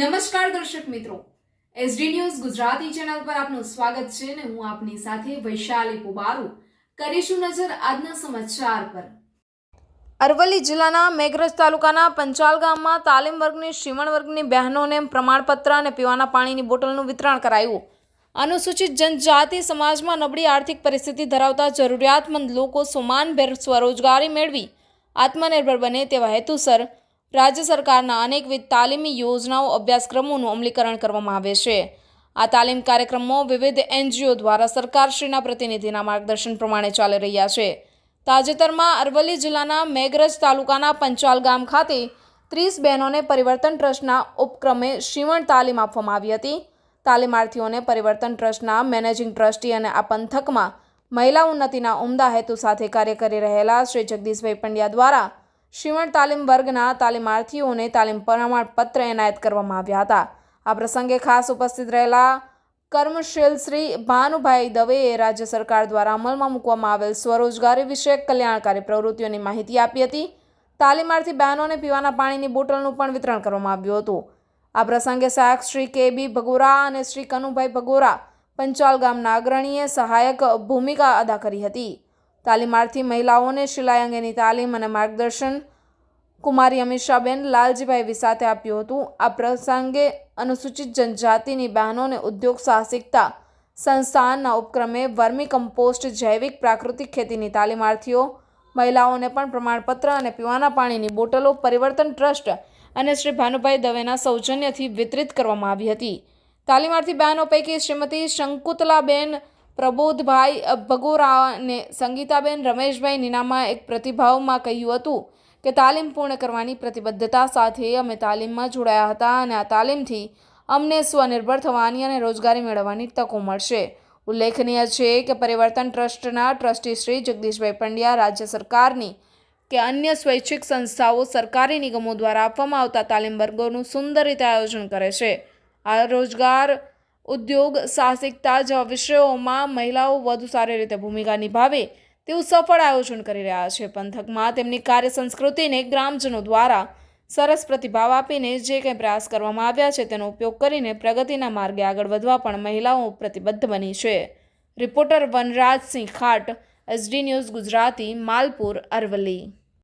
નમસ્કાર દર્શક મિત્રો. એસડી ન્યૂઝ ગુજરાતી ચેનલ પર આપનું સ્વાગત છે અને હું આપની સાથે વૈશાલી પુબારુ. કરીશું નજર આજના સમાચાર પર. અરવલ્લી જિલ્લાના મેઘરજ તાલુકાના પંચાલ ગામમાં તાલીમ વર્ગની શિવણ વર્ગની બહેનોને પ્રમાણપત્ર અને પીવાના પાણીની બોટલનું વિતરણ કરાયું. અનુસૂચિત જનજાતિ સમાજમાં નબળી આર્થિક પરિસ્થિતિ ધરાવતા જરૂરિયાતમંદ લોકો સમાનભેર સ્વરોજગારી મેળવી આત્મનિર્ભર બને તેવા હેતુસર રાજ્ય સરકારના અનેકવિધ તાલીમી યોજનાઓ, અભ્યાસક્રમોનું અમલીકરણ કરવામાં આવે છે. આ તાલીમ કાર્યક્રમો વિવિધ એનજીઓ દ્વારા સરકારશ્રીના પ્રતિનિધિના માર્ગદર્શન પ્રમાણે ચાલી રહ્યા છે. તાજેતરમાં અરવલ્લી જિલ્લાના મેઘરજ તાલુકાના પંચાલ ગામ ખાતે ત્રીસ બહેનોને પરિવર્તન ટ્રસ્ટના ઉપક્રમે શિવણ તાલીમ આપવામાં આવી હતી. તાલીમાર્થીઓને પરિવર્તન ટ્રસ્ટના મેનેજિંગ ટ્રસ્ટી અને આ પંથકમાં મહિલા ઉન્નતિના ઉમદા હેતુ સાથે કાર્ય કરી રહેલા શ્રી જગદીશભાઈ પંડ્યા દ્વારા શિવણ તાલીમ વર્ગના તાલીમાર્થીઓને તાલીમ પ્રમાણપત્ર એનાયત કરવામાં આવ્યા હતા. આ પ્રસંગે ખાસ ઉપસ્થિત રહેલા કર્મશીલ શ્રી ભાનુભાઈ દવેએ રાજ્ય સરકાર દ્વારા અમલમાં મૂકવામાં આવેલ સ્વરોજગારી વિષયક કલ્યાણકારી પ્રવૃત્તિઓની માહિતી આપી હતી. તાલીમાર્થી બહેનોને પીવાના પાણીની બોટલનું પણ વિતરણ કરવામાં આવ્યું હતું. આ પ્રસંગે સહાયક શ્રી કે બી ભગોરા અને શ્રી કનુભાઈ ભગોરા પંચાલ ગામના અગ્રણીએ સહાયક ભૂમિકા અદા કરી હતી. તાલીમાર્થી મહિલાઓને સિલાઈ અંગેની તાલીમ અને માર્ગદર્શન કુમારી અમીષાબેન લાલજીભાઈ વિસાતે આપ્યું હતું. આ પ્રસંગે અનુસૂચિત જનજાતિની બહેનોને ઉદ્યોગ સાહસિકતા સંસ્થાનના ઉપક્રમે વર્મી કમ્પોસ્ટ જૈવિક પ્રાકૃતિક ખેતીની તાલીમાર્થીઓ, મહિલાઓને પણ પ્રમાણપત્ર અને પીવાના પાણીની બોટલો પરિવર્તન ટ્રસ્ટ અને શ્રી ભાનુભાઈ દવેના સૌજન્યથી વિતરિત કરવામાં આવી હતી. તાલીમાર્થી બહેનો પૈકી શ્રીમતી શંકુતલાબેન પ્રબોધભાઈ ભગોરાને સંગીતાબેન રમેશભાઈ નીનામાં એક પ્રતિભાવમાં કહ્યું હતું કે તાલીમ પૂર્ણ કરવાની પ્રતિબદ્ધતા સાથે અમે તાલીમમાં જોડાયા હતા અને આ તાલીમથી અમને સ્વનિર્ભર થવાની અને રોજગારી મેળવવાની તકો મળશે. ઉલ્લેખનીય છે કે પરિવર્તન ટ્રસ્ટના ટ્રસ્ટી શ્રી જગદીશભાઈ પંડ્યા રાજ્ય સરકારની કે અન્ય સ્વૈચ્છિક સંસ્થાઓ સરકારી નિગમો દ્વારા આપવામાં આવતા તાલીમ વર્ગોનું સુંદર રીતે આયોજન કરે છે. આ રોજગાર ઉદ્યોગ, સાહસિકતા જેવા વિષયોમાં મહિલાઓ વધુ સારી રીતે ભૂમિકા નિભાવે તેવું સફળ આયોજન કરી રહ્યા છે. પંથકમાં તેમની કાર્ય સંસ્કૃતિને ગ્રામજનો દ્વારા સરસ પ્રતિભાવ આપીને જે કંઈ પ્રયાસ કરવામાં આવ્યા છે તેનો ઉપયોગ કરીને પ્રગતિના માર્ગે આગળ વધવા પણ મહિલાઓ પ્રતિબદ્ધ બની છે. Reporter Vanrajsinh Khat, SD news Gujarati, Malpur, Aravalli.